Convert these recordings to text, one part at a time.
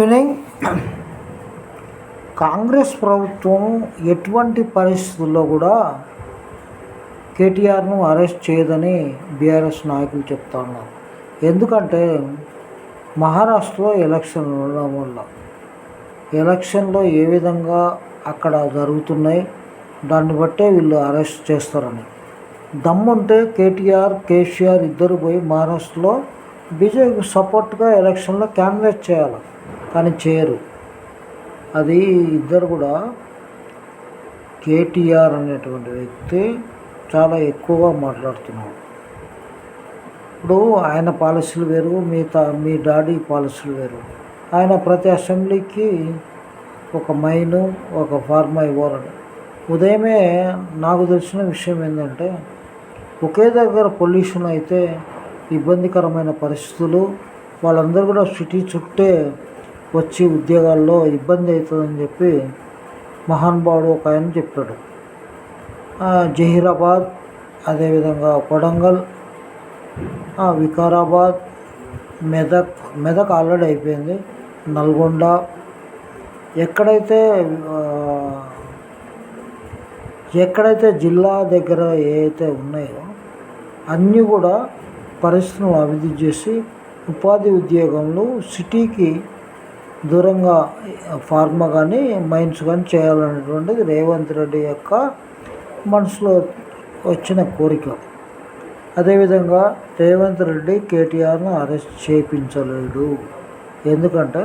Evening Congress ప్రభుత్వం ఎటువంటి పరిస్థితుల్లో కూడా కేటీఆర్ను అరెస్ట్ చేయదని బీఆర్ఎస్ నాయకులు చెప్తా ఉన్నారు. ఎందుకంటే మహారాష్ట్రలో ఎలక్షన్లు ఉండడం వల్ల ఎలక్షన్లో ఏ విధంగా అక్కడ జరుగుతున్నాయి దాన్ని బట్టే వీళ్ళు అరెస్ట్ చేస్తారని. దమ్ముంటే కేటీఆర్ కేసీఆర్ ఇద్దరు పోయి మహారాష్ట్రలో బీజేపీకి సపోర్ట్గా ఎలక్షన్లో క్యాండిడేట్ చేయాలి. కానీ చేయరు. అది ఇద్దరు కూడా కేటీఆర్ అనేటువంటి వ్యక్తి చాలా ఎక్కువగా మాట్లాడుతున్నాడు ఇప్పుడు ఆయన పాలసీలు వేరు మీ తా మీ డాడీ పాలసీలు వేరు. ఆయన ప్రతి అసెంబ్లీకి ఒక మైను ఒక ఫార్మా ఇవ్వాలని. ఉదయమే నాకు తెలిసిన విషయం ఏంటంటే ఒకే దగ్గర పొల్యూషన్ అయితే ఇబ్బందికరమైన పరిస్థితులు వాళ్ళందరూ కూడా సిటీ చుట్టే వచ్చి ఉద్యోగాల్లో ఇబ్బంది అవుతుందని చెప్పి మహానుభావుడు ఒక ఆయన చెప్పాడు. జహీరాబాద్ అదేవిధంగా కొడంగల్ వికారాబాద్ మెదక్ మెదక్ ఆల్రెడీ అయిపోయింది. నల్గొండ ఎక్కడైతే ఎక్కడైతే జిల్లా దగ్గర ఏవైతే ఉన్నాయో అన్నీ కూడా పరిశ్రమలు అభివృద్ధి చేసి ఉపాధి ఉద్యోగంలో సిటీకి దూరంగా ఫార్మా కానీ మైన్స్ కానీ చేయాలనేటువంటిది రేవంత్ రెడ్డి యొక్క మనసులో వచ్చిన కోరిక. అదేవిధంగా రేవంత్ రెడ్డి కేటీఆర్ను అరెస్ట్ చేయించలేడు. ఎందుకంటే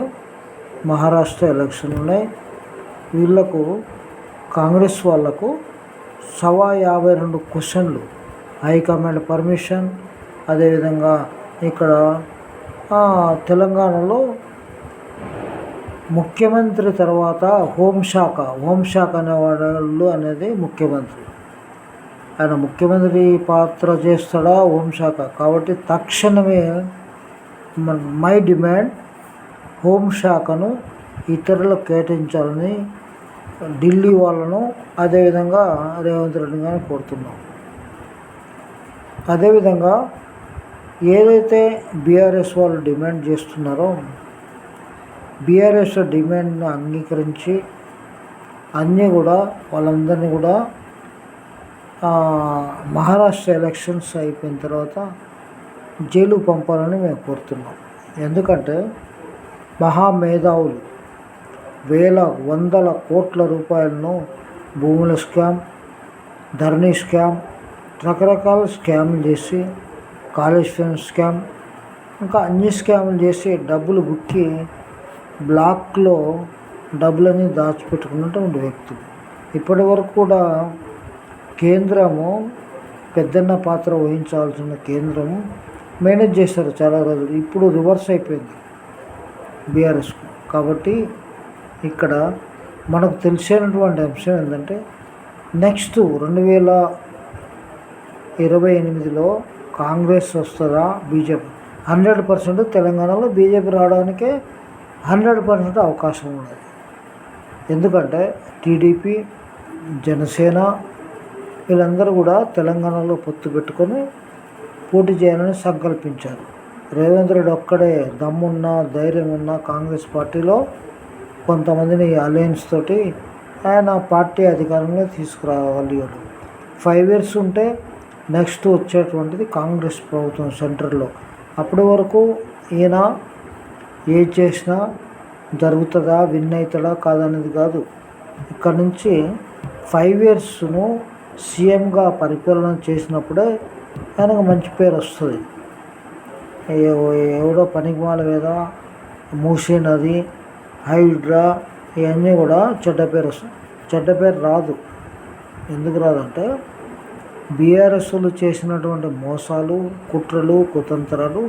మహారాష్ట్ర ఎలక్షన్ ఉన్నాయి వీళ్ళకు కాంగ్రెస్ వాళ్ళకు సవా యాభై రెండు క్వశ్చన్లు. హైకమాండ్ పర్మిషన్ అదేవిధంగా ఇక్కడ తెలంగాణలో ముఖ్యమంత్రి తర్వాత హోంశాఖ హోంశాఖ అనేవాళ్ళు అనేది ముఖ్యమంత్రి. ఆయన ముఖ్యమంత్రి పాత్ర చేస్తాడా హోంశాఖ కాబట్టి తక్షణమే మై డిమాండ్ హోంశాఖను ఇతరులకు కేటాయించాలని ఢిల్లీ వాళ్ళను అదేవిధంగా రేవంత్ రెడ్డి గారిని కోరుతున్నాం. అదేవిధంగా ఏదైతే బీఆర్ఎస్ వాళ్ళు డిమాండ్ చేస్తున్నారో బీఆర్ఎస్ డిమాండ్ను అంగీకరించి అన్నీ కూడా వాళ్ళందరినీ కూడా మహారాష్ట్ర ఎలక్షన్స్ అయిపోయిన తర్వాత జైలు పంపాలని మేము కోరుతున్నాం. ఎందుకంటే మహామేధావులు వేల వందల కోట్ల రూపాయలను భూముల స్కామ్ ధరణి స్కామ్ రకరకాల స్కామ్లు చేసి కాళేశ్వరం స్కామ్ ఇంకా అన్ని స్కామ్లు చేసి డబ్బులు బుక్కి బ్లాక్లో డబ్బులని దాచిపెట్టుకున్నటువంటి వ్యక్తులు. ఇప్పటి వరకు కూడా కేంద్రము పెద్దన్న పాత్ర వహించాల్సిన కేంద్రము మేనేజ్ చేశారు చాలా రోజులు. ఇప్పుడు రివర్స్ అయిపోయింది బీఆర్ఎస్కు కాబట్టి ఇక్కడ మనకు తెలిసినటువంటి అంశం ఏంటంటే నెక్స్ట్ రెండు వేల ఇరవై ఎనిమిదిలో కాంగ్రెస్ వస్తుందా బీజేపీ? హండ్రెడ్ పర్సెంట్ తెలంగాణలో బీజేపీ రావడానికే హండ్రెడ్ పర్సెంట్ అవకాశం ఉంది ఎందుకంటే టీడీపీ జనసేన వీళ్ళందరూ కూడా తెలంగాణలో పొత్తు పెట్టుకొని పోటీ చేయాలని సంకల్పించారు. రేవంత్ రెడ్డి ఒక్కడే దమ్మున్న ధైర్యం ఉన్న కాంగ్రెస్ పార్టీలో కొంతమందిని అలయన్స్ తోటి ఆయన పార్టీ అధికారంలో తీసుకురాగలిగాడు. ఫైవ్ ఇయర్స్ ఉంటే నెక్స్ట్ వచ్చేటువంటిది కాంగ్రెస్ ప్రభుత్వం సెంటర్లో అప్పటి వరకు ఈయన ఏ చేసినా జరుగుతుందా విన్ అవుతుందా కాదనేది కాదు. ఇక్కడ నుంచి ఫైవ్ ఇయర్స్ను సీఎంగా పరిపాలన చేసినప్పుడే ఆయనకు మంచి పేరు వస్తుంది. ఎవడో పనికిమాల మీద మూసీ నది హైడ్రా ఇవన్నీ కూడా చెడ్డ పేరు వస్తుంది. చెడ్డ పేరు రాదు. ఎందుకు రాదంటే బీఆర్ఎస్లు చేసినటువంటి మోసాలు కుట్రలు కుతంత్రాలు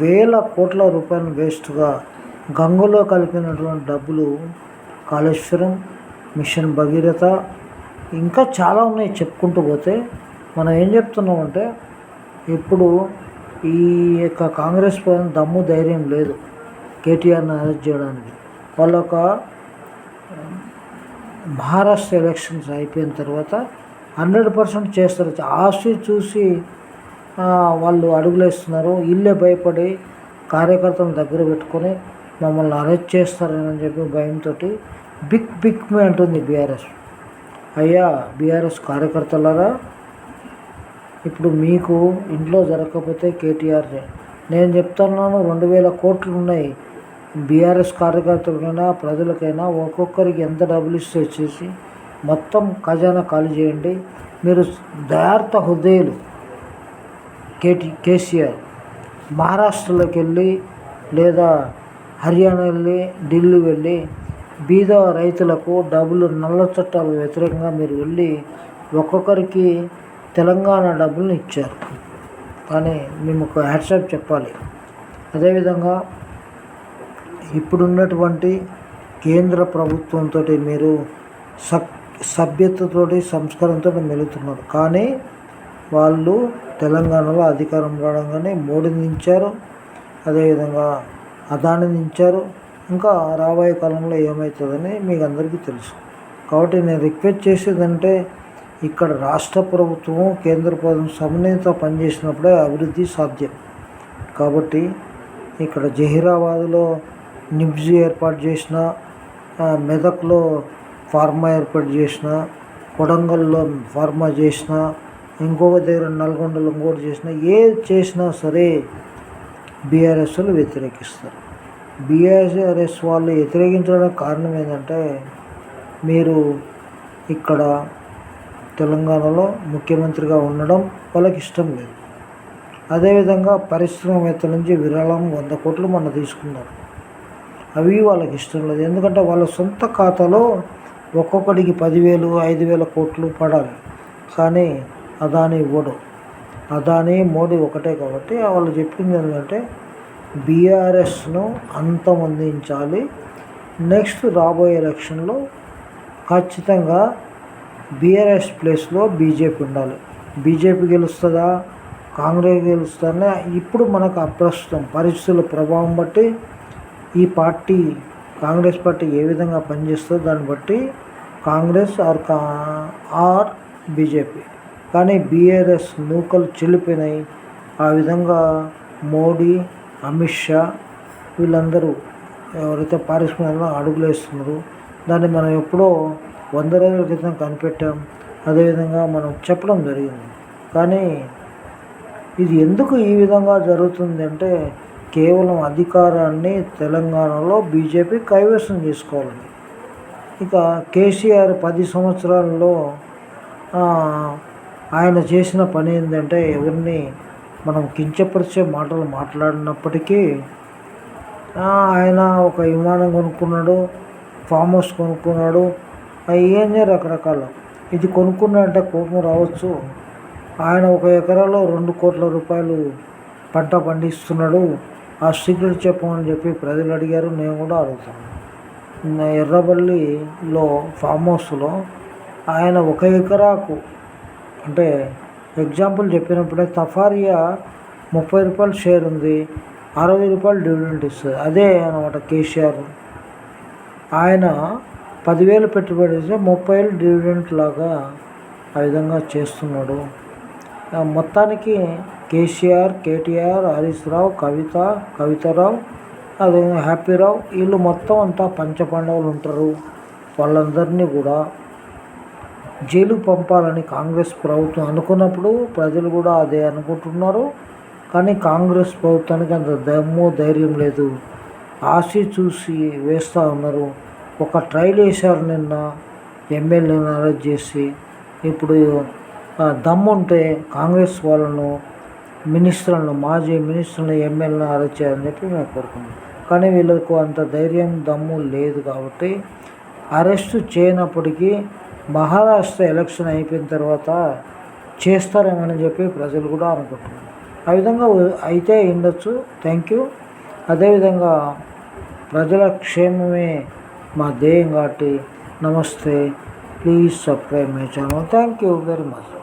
వేల కోట్ల రూపాయలు వేస్ట్గా గంగలో కలిపినటువంటి డబ్బులు కాళేశ్వరం మిషన్ భగీరథ ఇంకా చాలా ఉన్నాయి చెప్పుకుంటూ పోతే. మనం ఏం చెప్తున్నామంటే ఇప్పుడు ఈ యొక్క కాంగ్రెస్ పైన దమ్ము ధైర్యం లేదు కేటీఆర్ని అరెస్ట్ చేయడానికి. వాళ్ళ ఒక మహారాష్ట్ర ఎలక్షన్స్ అయిపోయిన తర్వాత హండ్రెడ్ పర్సెంట్ చేస్తారు. ఆశ చూసి వాళ్ళు అడుగులేస్తున్నారు ఇల్లే భయపడి కార్యకర్తలను దగ్గర పెట్టుకొని మమ్మల్ని అరెస్ట్ చేస్తారని చెప్పి భయంతో బిగ్ బిక్ మీ అంటుంది బీఆర్ఎస్. అయ్యా బీఆర్ఎస్ కార్యకర్తలారా ఇప్పుడు మీకు ఇంట్లో జరగకపోతే కేటీఆర్ నేను చెప్తున్నాను రెండు వేల కోట్లు ఉన్నాయి. బీఆర్ఎస్ కార్యకర్తలకైనా ప్రజలకైనా ఒక్కొక్కరికి ఎంత డబ్బులు ఇస్తే చేసి మొత్తం ఖజానా ఖాళీ చేయండి. మీరు దయార్థ హృదయులు. కేటీ కేసీఆర్. మహారాష్ట్రలోకి వెళ్ళి లేదా హర్యానా వెళ్ళి ఢిల్లీ వెళ్ళి బీద రైతులకు డబ్బులు నల్ల చట్టాలు వ్యతిరేకంగా మీరు వెళ్ళి ఒక్కొక్కరికి తెలంగాణ డబ్బులను ఇచ్చారు. కానీ మేము ఒక హ్యాట్సాప్ చెప్పాలి. అదేవిధంగా ఇప్పుడున్నటువంటి కేంద్ర ప్రభుత్వంతో మీరు సబ్ సభ్యతతోటి సంస్కారంతో మెలుగుతున్నారు కానీ వాళ్ళు తెలంగాణలో అధికారం రావడంగానే మోడీని దించారు అదేవిధంగా అదాని దించారు ఇంకా రాబోయే కాలంలో ఏమవుతుందని మీకు అందరికీ తెలుసు. కాబట్టి నేను రిక్వెస్ట్ చేసేదంటే ఇక్కడ రాష్ట్ర ప్రభుత్వం కేంద్ర ప్రభుత్వం సమన్వయంతో పనిచేసినప్పుడే అభివృద్ధి సాధ్యం. కాబట్టి ఇక్కడ జహీరాబాద్లో నిబ్జ్ ఏర్పాటు చేసిన మెదక్లో ఫార్మా ఏర్పాటు చేసిన కొడంగల్లో ఫార్మా చేసిన ఇంకొక దగ్గర నల్గొండలో ఇంకోటి చేసిన ఏది చేసినా సరే బీఆర్ఎస్లు వ్యతిరేకిస్తారు. బీఆర్ఎస్ వాళ్ళు వ్యతిరేకించడానికి కారణం ఏంటంటే మీరు ఇక్కడ తెలంగాణలో ముఖ్యమంత్రిగా ఉండడం వాళ్ళకి ఇష్టం లేదు. అదేవిధంగా పరిశ్రమవేత్త నుంచి విరాళం వంద కోట్లు మొన్న తీసుకున్నారు. అవి వాళ్ళకి ఇష్టం లేదు. ఎందుకంటే వాళ్ళ సొంత ఖాతాలో ఒక్కొక్కడికి పదివేలు ఐదు వేల కోట్లు పడాలి. కానీ అదాని ఇవ్వడు అదాని మోడీ ఒకటే కాబట్టి వాళ్ళు చెప్పింది ఏంటంటే బీఆర్ఎస్ను అంతమందించాలి నెక్స్ట్ రాబోయే ఎలక్షన్లో ఖచ్చితంగా బీఆర్ఎస్ ప్లేస్లో బీజేపీ ఉండాలి. బీజేపీ గెలుస్తుందా? కాంగ్రెస్ గెలుస్తుందా ఇప్పుడు మనకు అప్రస్తుతం పరిస్థితుల ప్రభావం బట్టి ఈ పార్టీ కాంగ్రెస్ పార్టీ ఏ విధంగా పనిచేస్తుందో దాన్ని బట్టి కాంగ్రెస్ ఆర్ కా ఆర్ బీజేపీ. కానీ బీఆర్ఎస్ నూకలు చెల్లిపోయినాయి. ఆ విధంగా మోడీ అమిత్ షా వీళ్ళందరూ ఎవరైతే పారిశ్రామికంలో అడుగులు వేస్తున్నారో దాన్ని మనం ఎప్పుడో వంద రోజుల క్రితం కనిపెట్టాం. అదేవిధంగా మనం చెప్పడం జరిగింది. కానీ ఇది ఎందుకు ఈ విధంగా జరుగుతుంది అంటే కేవలం అధికారాన్ని తెలంగాణలో బీజేపీ కైవసం చేసుకోవాలి. ఇక కేసీఆర్ పది సంవత్సరాల్లో ఆయన చేసిన పని ఏంటంటే ఎవరిని మనం కించపరిచే మాటలు మాట్లాడినప్పటికీ ఆయన ఒక విమానం కొనుక్కున్నాడు ఫామ్ హౌస్ కొనుక్కున్నాడు అవన్నీ రకరకాల. ఇది కొనుక్కున్నాడంటే కోపం రావచ్చు. ఆయన ఒక ఎకరాలో రెండు కోట్ల రూపాయలు పంట పండిస్తున్నాడు. ఆ సీక్రెట్ చెప్పమని చెప్పి ప్రజలు అడిగారు. నేను కూడా అడుగుతాను. ఎర్రబల్లిలో ఫామ్ హౌస్లో ఆయన ఒక ఎకరాకు అంటే ఎగ్జాంపుల్ చెప్పినప్పుడే తఫారియా ముప్పై రూపాయలు షేర్ ఉంది అరవై రూపాయలు డివిడెంట్ ఇస్తుంది. అదే అనమాట కేసీఆర్. ఆయన పదివేలు పెట్టుబడి ఇస్తే ముప్పై వేలు డివిడెంట్ లాగా ఆ విధంగా చేస్తున్నాడు. మొత్తానికి కేసీఆర్ కేటీఆర్ హరీష్ రావు కవిత కవితారావు అదే హ్యాపీరావు వీళ్ళు మొత్తం అంతా పంచపాండవులు ఉంటారు. వాళ్ళందరినీ కూడా జైలు పంపాలని కాంగ్రెస్ ప్రభుత్వం అనుకున్నప్పుడు ప్రజలు కూడా అదే అనుకుంటున్నారు. కానీ కాంగ్రెస్ ప్రభుత్వానికి అంత దమ్ము ధైర్యం లేదు. ఆశి చూసి వేస్తూ ఉన్నారు. ఒక ట్రైల్ వేశారు నిన్న ఎమ్మెల్యేని అరెస్ట్ చేసి. ఇప్పుడు దమ్ముంటే కాంగ్రెస్ వాళ్ళను మినిస్టర్లను మాజీ మినిస్టర్లను ఎమ్మెల్యేలను అరెస్ట్ చేయాలని చెప్పి మేము కోరుకున్నాం కానీ వీళ్ళకు అంత ధైర్యం దమ్ము లేదు కాబట్టి అరెస్టు చేయనప్పటికీ మహారాష్ట్ర ఎలక్షన్ అయిపోయిన తర్వాత చేస్తారేమని చెప్పి ప్రజలు కూడా అనుకుంటున్నారు. ఆ విధంగా అయితే ఉండొచ్చు. Thank you. అదేవిధంగా ప్రజల క్షేమమే మా ధ్యేయం కాబట్టి నమస్తే. Please subscribe my channel. Thank you very much.